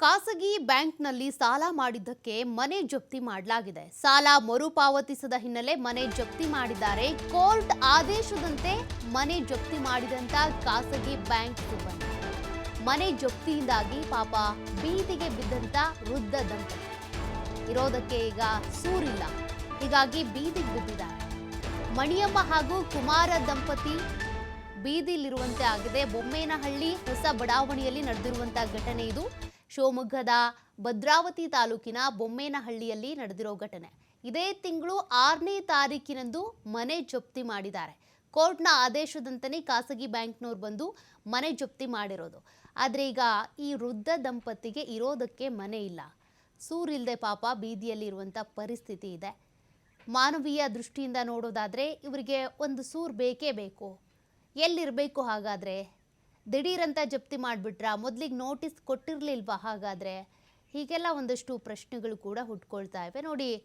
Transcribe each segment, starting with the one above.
ಖಾಸಗಿ ಬ್ಯಾಂಕ್ನಲ್ಲಿ ಸಾಲ ಮಾಡಿದ್ದಕ್ಕೆ ಮನೆ ಜಪ್ತಿ ಮಾಡಲಾಗಿದೆ. ಸಾಲ ಮರುಪಾವತಿಸದ ಹಿನ್ನೆಲೆ ಮನೆ ಜಪ್ತಿ ಮಾಡಿದ್ದಾರೆ. ಕೋರ್ಟ್ ಆದೇಶದಂತೆ ಮನೆ ಜಪ್ತಿ ಮಾಡಿದಂತ ಖಾಸಗಿ ಬ್ಯಾಂಕ್ ಸಿಬ್ಬಂದಿ. ಮನೆ ಜಪ್ತಿಯಿಂದಾಗಿ ಪಾಪ ಬೀದಿಗೆ ಬಿದ್ದಂತ ವೃದ್ಧ ದಂಪತಿ. ಇರೋದಕ್ಕೆ ಈಗ ಸೂರಿಲ್ಲ. ಹೀಗಾಗಿ ಬೀದಿಗೆ ಬಿದ್ದಿದ್ದಾರೆ. ಮಣಿಯಮ್ಮ ಹಾಗೂ ಕುಮಾರ ದಂಪತಿ ಬೀದಿಲಿರುವಂತೆ ಆಗಿದೆ. ಬೊಮ್ಮೇನಹಳ್ಳಿ ಹೊಸ ಬಡಾವಣೆಯಲ್ಲಿ ನಡೆದಿರುವಂತಹ ಘಟನೆ ಇದು. ಶಿವಮೊಗ್ಗದ ಭದ್ರಾವತಿ ತಾಲೂಕಿನ ಬೊಮ್ಮೇನಹಳ್ಳಿಯಲ್ಲಿ ನಡೆದಿರೋ ಘಟನೆ. ಇದೇ ತಿಂಗಳು ಆರನೇ ತಾರೀಕಿನಂದು ಮನೆ ಜಪ್ತಿ ಮಾಡಿದ್ದಾರೆ. ಕೋರ್ಟ್ನ ಆದೇಶದಂತಲೇ ಖಾಸಗಿ ಬ್ಯಾಂಕ್ನವ್ರು ಬಂದು ಮನೆ ಜಪ್ತಿ ಮಾಡಿರೋದು. ಆದರೆ ಈಗ ಈ ವೃದ್ಧ ದಂಪತಿಗೆ ಇರೋದಕ್ಕೆ ಮನೆ ಇಲ್ಲ. ಸೂರಿಲ್ಲದೆ ಪಾಪ ಬೀದಿಯಲ್ಲಿ ಇರುವಂಥ ಪರಿಸ್ಥಿತಿ ಇದೆ. ಮಾನವೀಯ ದೃಷ್ಟಿಯಿಂದ ನೋಡೋದಾದರೆ ಇವರಿಗೆ ಒಂದು ಸೂರು ಬೇಕೇ ಬೇಕು. ಎಲ್ಲಿರಬೇಕು ಹಾಗಾದರೆ? ದಿಢೀರಂತ ಜಪ್ತಿ ಮಾಡಿಬಿಟ್ರಾ? ಮೊದಲಿಗೆ ನೋಟಿಸ್ ಕೊಟ್ಟಿರಲಿಲ್ವಾ ಹಾಗಾದರೆ? ಹೀಗೆಲ್ಲ ಒಂದಷ್ಟು ಪ್ರಶ್ನೆಗಳು ಕೂಡ ಹುಟ್ಕೊಳ್ತಾ ಇವೆ. ನೋಡಿ,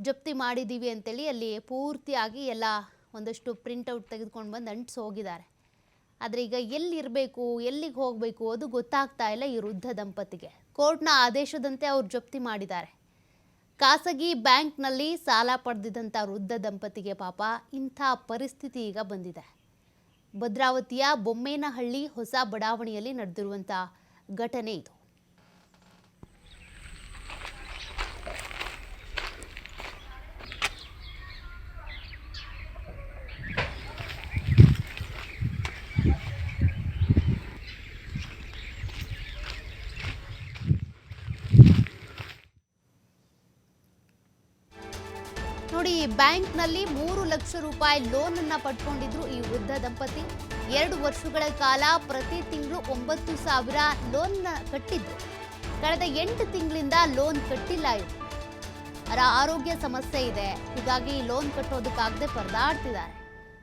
ಜಪ್ತಿ ಮಾಡಿದ್ದೀವಿ ಅಂತೇಳಿ ಅಲ್ಲಿ ಪೂರ್ತಿಯಾಗಿ ಎಲ್ಲ ಒಂದಷ್ಟು ಪ್ರಿಂಟೌಟ್ ತೆಗೆದುಕೊಂಡು ಬಂದು ಅಂಟಿಸಿ ಹೋಗಿದ್ದಾರೆ. ಆದರೆ ಈಗ ಎಲ್ಲಿರಬೇಕು, ಎಲ್ಲಿಗೆ ಹೋಗಬೇಕು ಅದು ಗೊತ್ತಾಗ್ತಾ ಇಲ್ಲ ಈ ವೃದ್ಧ ದಂಪತಿಗೆ. ಕೋರ್ಟ್ನ ಆದೇಶದಂತೆ ಅವರು ಜಪ್ತಿ ಮಾಡಿದ್ದಾರೆ. ಖಾಸಗಿ ಬ್ಯಾಂಕ್ನಲ್ಲಿ ಸಾಲ ಪಡೆದಿದ್ದಂಥ ವೃದ್ಧ ದಂಪತಿಗೆ ಪಾಪ ಇಂಥ ಪರಿಸ್ಥಿತಿ ಈಗ ಬಂದಿದೆ. ಭದ್ರಾವತಿಯ ಬೊಮ್ಮೇನಹಳ್ಳಿ ಹೊಸ ಬಡಾವಣೆಯಲ್ಲಿ ನಡೆದಿರುವಂಥ ಘಟನೆ ಇದು. ನೋಡಿ, ಬ್ಯಾಂಕ್ನಲ್ಲಿ ಮೂರು ಲಕ್ಷ ರೂಪಾಯಿ ಲೋನ್ ಅನ್ನ ಪಡ್ಕೊಂಡಿದ್ರು ಈ ವೃದ್ಧ ದಂಪತಿ. ಎರಡು ವರ್ಷಗಳ ಕಾಲ ಪ್ರತಿ ತಿಂಗಳು ಒಂಬತ್ತು ಸಾವಿರ ಲೋನ್ ಕಟ್ಟಿದ್ರು. ಕಳೆದ ಎಂಟು ತಿಂಗಳಿಂದ ಲೋನ್ ಕಟ್ಟಿಲ್ಲ ಇವರು. ಅವರ ಆರೋಗ್ಯ ಸಮಸ್ಯೆ ಇದೆ. ಹೀಗಾಗಿ ಲೋನ್ ಕಟ್ಟೋದಕ್ಕಾಗದೆ ಪರದಾಡ್ತಿದ್ದಾರೆ.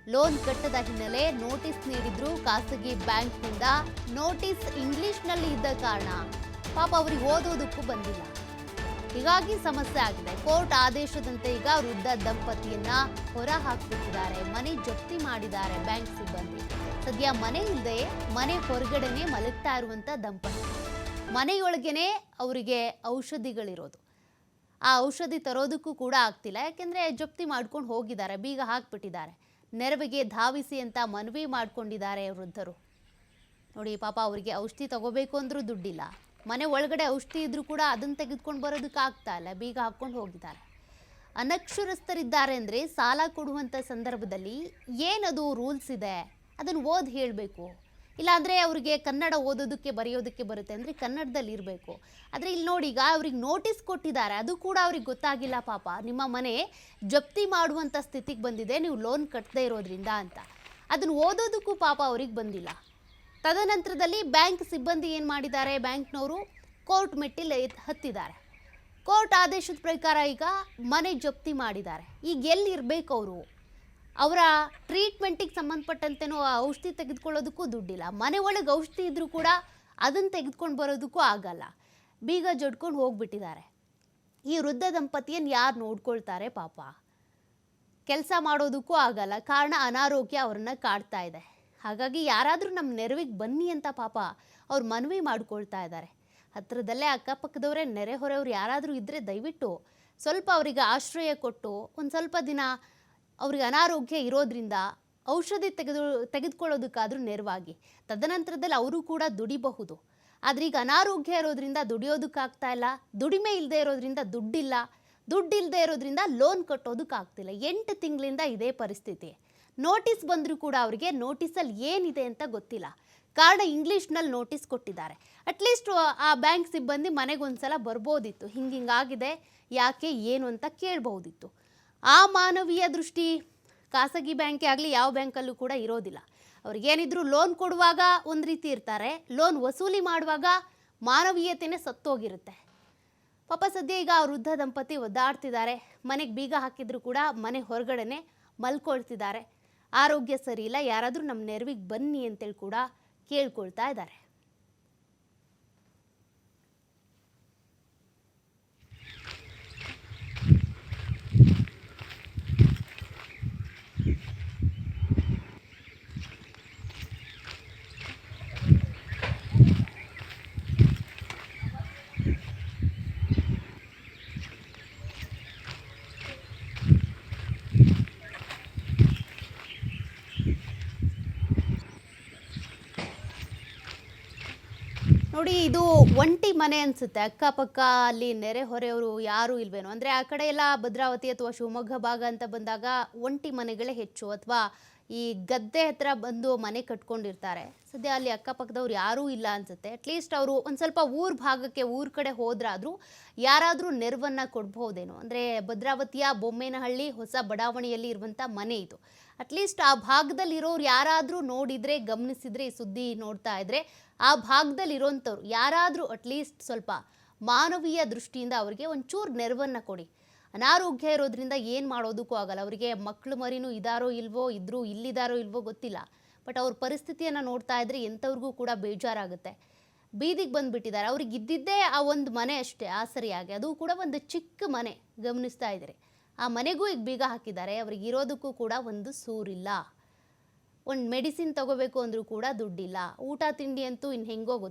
ಲೋನ್ ಕಟ್ಟದ ಹಿನ್ನೆಲೆ ನೋಟಿಸ್ ನೀಡಿದ್ರು ಖಾಸಗಿ ಬ್ಯಾಂಕ್ನಿಂದ. ನೋಟಿಸ್ ಇಂಗ್ಲಿಷ್ನಲ್ಲಿ ಇದ್ದ ಕಾರಣ. ಪಾಪ ಅವರಿಗೆ ಓದೋದಕ್ಕೂ ಬಂದಿಲ್ಲ. ಹೀಗಾಗಿ ಸಮಸ್ಯೆ ಆಗಿದೆ. ಕೋರ್ಟ್ ಆದೇಶದಂತೆ ಈಗ ವೃದ್ಧ ದಂಪತಿಯನ್ನ ಹೊರ ಹಾಕ್ಬಿಟ್ಟಿದ್ದಾರೆ ಮನೆ ಜಪ್ತಿ ಮಾಡಿದ್ದಾರೆ ಬ್ಯಾಂಕ್ ಸಿಬ್ಬಂದಿ. ಸದ್ಯ ಮನೆ ಇಲ್ಲದೆ ಮನೆ ಹೊರಗಡೆನೆ ಮಲಗ್ತಾ ಇರುವಂತ ದಂಪತಿ. ಮನೆಯೊಳಗೇನೆ ಅವರಿಗೆ ಔಷಧಿಗಳಿರೋದು. ಆ ಔಷಧಿ ತರೋದಕ್ಕೂ ಕೂಡ ಆಗ್ತಿಲ್ಲ. ಯಾಕೆಂದ್ರೆ ಜಪ್ತಿ ಮಾಡ್ಕೊಂಡು ಹೋಗಿದ್ದಾರೆ. ಬೀಗ ಹಾಕ್ಬಿಟ್ಟಿದ್ದಾರೆ. ನೆರವಿಗೆ ಧಾವಿಸಿ ಅಂತ ಮನವಿ ಮಾಡ್ಕೊಂಡಿದ್ದಾರೆ ವೃದ್ಧರು. ನೋಡಿ ಪಾಪ ಅವರಿಗೆ ಔಷಧಿ ತಗೋಬೇಕು ಅಂದ್ರೂ ದುಡ್ಡಿಲ್ಲ. ಮನೆ ಒಳಗಡೆ ಔಷಧಿ ಇದ್ರೂ ಕೂಡ ಅದನ್ನು ತೆಗೆದುಕೊಂಡು ಬರೋದಕ್ಕೆ ಆಗ್ತಾ ಇಲ್ಲ, ಬೀಗ ಹಾಕ್ಕೊಂಡು ಹೋಗಿದ್ದಾರೆ. ಅನಕ್ಷರಸ್ಥರಿದ್ದಾರೆ ಅಂದರೆ ಸಾಲ ಕೊಡುವಂಥ ಸಂದರ್ಭದಲ್ಲಿ ಏನದು ರೂಲ್ಸ್ ಇದೆ? ಅದನ್ನು ಓದಿ ಹೇಳಬೇಕು. ಇಲ್ಲಾಂದರೆ ಅವರಿಗೆ ಕನ್ನಡ ಓದೋದಕ್ಕೆ, ಬರೆಯೋದಕ್ಕೆ ಬರುತ್ತೆ ಅಂದರೆ ಕನ್ನಡದಲ್ಲಿ ಇರಬೇಕು. ಆದರೆ ಇಲ್ಲಿ ನೋಡಿ, ಈಗ ಅವ್ರಿಗೆ ನೋಟಿಸ್ ಕೊಟ್ಟಿದ್ದಾರೆ, ಅದು ಕೂಡ ಅವ್ರಿಗೆ ಗೊತ್ತಾಗಿಲ್ಲ ಪಾಪ. ನಿಮ್ಮ ಮನೆ ಜಪ್ತಿ ಮಾಡುವಂಥ ಸ್ಥಿತಿಗೆ ಬಂದಿದೆ, ನೀವು ಲೋನ್ ಕಟ್ಟದೇ ಇರೋದ್ರಿಂದ ಅಂತ. ಅದನ್ನು ಓದೋದಕ್ಕೂ ಪಾಪ ಅವ್ರಿಗೆ ಬಂದಿಲ್ಲ. ತದನಂತರದಲ್ಲಿ ಬ್ಯಾಂಕ್ ಸಿಬ್ಬಂದಿ ಏನು ಮಾಡಿದ್ದಾರೆ? ಬ್ಯಾಂಕ್ನವರು ಕೋರ್ಟ್ ಮೆಟ್ಟಿಲ್ ಹತ್ತಿದ್ದಾರೆ. ಕೋರ್ಟ್ ಆದೇಶದ ಪ್ರಕಾರ ಈಗ ಮನೆ ಜಪ್ತಿ ಮಾಡಿದ್ದಾರೆ. ಈಗ ಎಲ್ಲಿ ಇರಬೇಕು ಅವರು? ಅವರ ಟ್ರೀಟ್ಮೆಂಟಿಗೆ ಸಂಬಂಧಪಟ್ಟಂತೆನೋ ಆ ಔಷಧಿ ತೆಗೆದುಕೊಳ್ಳೋದಕ್ಕೂ ದುಡ್ಡಿಲ್ಲ. ಮನೆ ಒಳಗೆ ಔಷಧಿ ಇದ್ದರೂ ಕೂಡ ಅದನ್ನು ತೆಗೆದುಕೊಂಡು ಬರೋದಕ್ಕೂ ಆಗಲ್ಲ. ಬೀಗ ಜಡ್ಕೊಂಡು ಹೋಗ್ಬಿಟ್ಟಿದ್ದಾರೆ. ಈ ವೃದ್ಧ ದಂಪತಿಯನ್ನು ಯಾರು ನೋಡ್ಕೊಳ್ತಾರೆ ಪಾಪ? ಕೆಲಸ ಮಾಡೋದಕ್ಕೂ ಆಗಲ್ಲ. ಕಾರಣ ಅನಾರೋಗ್ಯ ಅವ್ರನ್ನ ಕಾಡ್ತಾ ಇದೆ. ಹಾಗಾಗಿ ಯಾರಾದರೂ ನಮ್ಮ ನೆರವಿಗೆ ಬನ್ನಿ ಅಂತ ಪಾಪ ಅವ್ರು ಮನವಿ ಮಾಡ್ಕೊಳ್ತಾ ಇದ್ದಾರೆ ಹತ್ತಿರದಲ್ಲೇ ಅಕ್ಕಪಕ್ಕದವರೇ ನೆರೆಹೊರೆಯವ್ರು ಯಾರಾದರೂ ಇದ್ದರೆ ದಯವಿಟ್ಟು ಸ್ವಲ್ಪ ಅವರಿಗೆ ಆಶ್ರಯ ಕೊಟ್ಟು ಒಂದು ಸ್ವಲ್ಪ ದಿನ ಅವ್ರಿಗೆ ಅನಾರೋಗ್ಯ ಇರೋದ್ರಿಂದ ಔಷಧಿ ತೆಗೆದು, ತೆಗೆದುಕೊಳ್ಳೋದಕ್ಕಾದರೂ ನೆರವಾಗಿ. ತದನಂತರದಲ್ಲಿ ಅವರು ಕೂಡ ದುಡಿಬಹುದು. ಆದರೆ ಈಗ ಅನಾರೋಗ್ಯ ಇರೋದ್ರಿಂದ ದುಡಿಯೋದಕ್ಕಾಗ್ತಾ ಇಲ್ಲ, ದುಡಿಮೆ ಇಲ್ಲದೆ ಇರೋದ್ರಿಂದ ದುಡ್ಡಿಲ್ಲ ದುಡ್ಡಿಲ್ಲದೆ ಇರೋದ್ರಿಂದ ಲೋನ್ ಕಟ್ಟೋದಕ್ಕಾಗ್ತಿಲ್ಲ. ಎಂಟು ತಿಂಗಳಿಂದ ಇದೇ ಪರಿಸ್ಥಿತಿ. ನೋಟಿಸ್ ಬಂದರೂ ಕೂಡ ಅವರಿಗೆ ನೋಟಿಸಲ್ಲಿ ಏನಿದೆ ಅಂತ ಗೊತ್ತಿಲ್ಲ. ಕಾರಣ ಇಂಗ್ಲೀಷ್ನಲ್ಲಿ ನೋಟಿಸ್ ಕೊಟ್ಟಿದ್ದಾರೆ. ಅಟ್ಲೀಸ್ಟ್ ಆ ಬ್ಯಾಂಕ್ ಸಿಬ್ಬಂದಿ ಮನೆಗೆ ಒಂದ್ಸಲ ಬರ್ಬೋದಿತ್ತು. ಹಿಂಗೆ ಹಿಂಗಾಗಿದೆ ಯಾಕೆ, ಏನು ಅಂತ ಕೇಳ್ಬಹುದಿತ್ತು ಆ ಮಾನವೀಯ ದೃಷ್ಟಿ ಖಾಸಗಿ ಬ್ಯಾಂಕೇ ಆಗಲಿ ಯಾವ ಬ್ಯಾಂಕಲ್ಲೂ ಕೂಡ ಇರೋದಿಲ್ಲ. ಅವ್ರಿಗೇನಿದ್ರು ಲೋನ್ ಕೊಡುವಾಗ ಒಂದು ರೀತಿ ಇರ್ತಾರೆ. ಲೋನ್ ವಸೂಲಿ ಮಾಡುವಾಗ ಮಾನವೀಯತೆನೇ ಸತ್ತೋಗಿರುತ್ತೆ. ಪಾಪ ಸದ್ಯ ಈಗ ಆ ವೃದ್ಧ ದಂಪತಿ ಒದ್ದಾಡ್ತಿದ್ದಾರೆ. ಮನೆಗೆ ಬೀಗ ಹಾಕಿದ್ರು ಕೂಡ ಮನೆ ಹೊರಗಡೆನೆ ಮಲ್ಕೊಳ್ತಿದ್ದಾರೆ. ಆರೋಗ್ಯ ಸರಿ ಇಲ್ಲ ಯಾರಾದರೂ ನಮ್ಮ ನೆರವಿಗೆ ಬನ್ನಿ ಅಂತೇಳಿ ಕೂಡ ಕೇಳ್ಕೊಳ್ತಾ ಇದ್ದಾರೆ. ಇದು ಒಂಟಿ ಮನೆ ಅನ್ಸುತ್ತೆ. ಅಕ್ಕಪಕ್ಕ ಅಲ್ಲಿ ನೆರೆಹೊರೆಯವರು ಯಾರು ಇಲ್ವೇನೋ. ಅಂದ್ರೆ ಆ ಕಡೆ ಎಲ್ಲ ಭದ್ರಾವತಿ ಅಥವಾ ಶಿವಮೊಗ್ಗ ಭಾಗ ಅಂತ ಬಂದಾಗ ಒಂಟಿ ಮನೆಗಳೇ ಹೆಚ್ಚು ಅಥವಾ ಈ ಗದ್ದೆ ಹತ್ರ ಬಂದು ಮನೆ ಕಟ್ಕೊಂಡಿರ್ತಾರೆ. ಸದ್ಯ ಅಲ್ಲಿ ಅಕ್ಕಪಕ್ಕದವ್ರು ಯಾರೂ ಇಲ್ಲ ಅನ್ಸುತ್ತೆ. ಅಟ್ಲೀಸ್ಟ್ ಅವರು ಒಂದು ಸ್ವಲ್ಪ ಊರ್ ಭಾಗಕ್ಕೆ, ಊರ್ ಕಡೆ ಹೋದ್ರಾದ್ರೂ ಯಾರಾದರೂ ನೆರವನ್ನ ಕೊಡ್ಬಹುದೇನೋ. ಅಂದ್ರೆ ಭದ್ರಾವತಿಯ ಬೊಮ್ಮೇನಹಳ್ಳಿ ಹೊಸ ಬಡಾವಣೆಯಲ್ಲಿ ಇರುವಂತ ಮನೆ ಇದು. ಅಟ್ಲೀಸ್ಟ್ ಆ ಭಾಗದಲ್ಲಿರೋರು ಯಾರಾದರೂ ನೋಡಿದ್ರೆ, ಗಮನಿಸಿದ್ರೆ ಈ ಸುದ್ದಿ ನೋಡ್ತಾ ಇದ್ರೆ ಆ ಭಾಗದಲ್ಲಿ ಇರೋಂಥವ್ರು ಯಾರಾದರೂ ಅಟ್ಲೀಸ್ಟ್ ಸ್ವಲ್ಪ ಮಾನವೀಯ ದೃಷ್ಟಿಯಿಂದ ಅವರಿಗೆ ಒಂಚೂರು ನೆರವನ್ನು ಕೊಡಿ. ಅನಾರೋಗ್ಯ ಇರೋದ್ರಿಂದ ಏನು ಮಾಡೋದಕ್ಕೂ ಆಗಲ್ಲ. ಅವರಿಗೆ ಮಕ್ಕಳು ಮರಿನೂ ಇದಾರೋ ಇಲ್ವೋ, ಇದ್ರೂ ಇಲ್ಲಿದಾರೋ ಇಲ್ವೋ ಗೊತ್ತಿಲ್ಲ. ಬಟ್ ಅವ್ರ ಪರಿಸ್ಥಿತಿಯನ್ನು ನೋಡ್ತಾ ಇದ್ರೆ ಎಂಥವ್ರಿಗೂ ಕೂಡ ಬೇಜಾರಾಗುತ್ತೆ. ಬೀದಿಗೆ ಬಂದುಬಿಟ್ಟಿದ್ದಾರೆ. ಅವ್ರಿಗೆ ಇದ್ದಿದ್ದೇ ಆ ಒಂದು ಮನೆ ಅಷ್ಟೇ ಆಸರಿಯಾಗಿ ಅದು ಕೂಡ ಒಂದು ಚಿಕ್ಕ ಮನೆ, ಗಮನಿಸ್ತಾ ಇದ್ದಾರೆ. ಆ ಮನೆಗೂ ಈಗ ಬೀಗ ಹಾಕಿದ್ದಾರೆ. ಅವ್ರಿಗೆ ಇರೋದಕ್ಕೂ ಕೂಡ ಒಂದು ಸೂರಿಲ್ಲ. ಒಂದು ಮೆಡಿಸಿನ್ ತಗೋಬೇಕು ಅಂದರೂ ಕೂಡ ದುಡ್ಡಿಲ್ಲ. ಊಟ ತಿಂಡಿ ಅಂತೂ ಇನ್ನು ಹೆಂಗೋ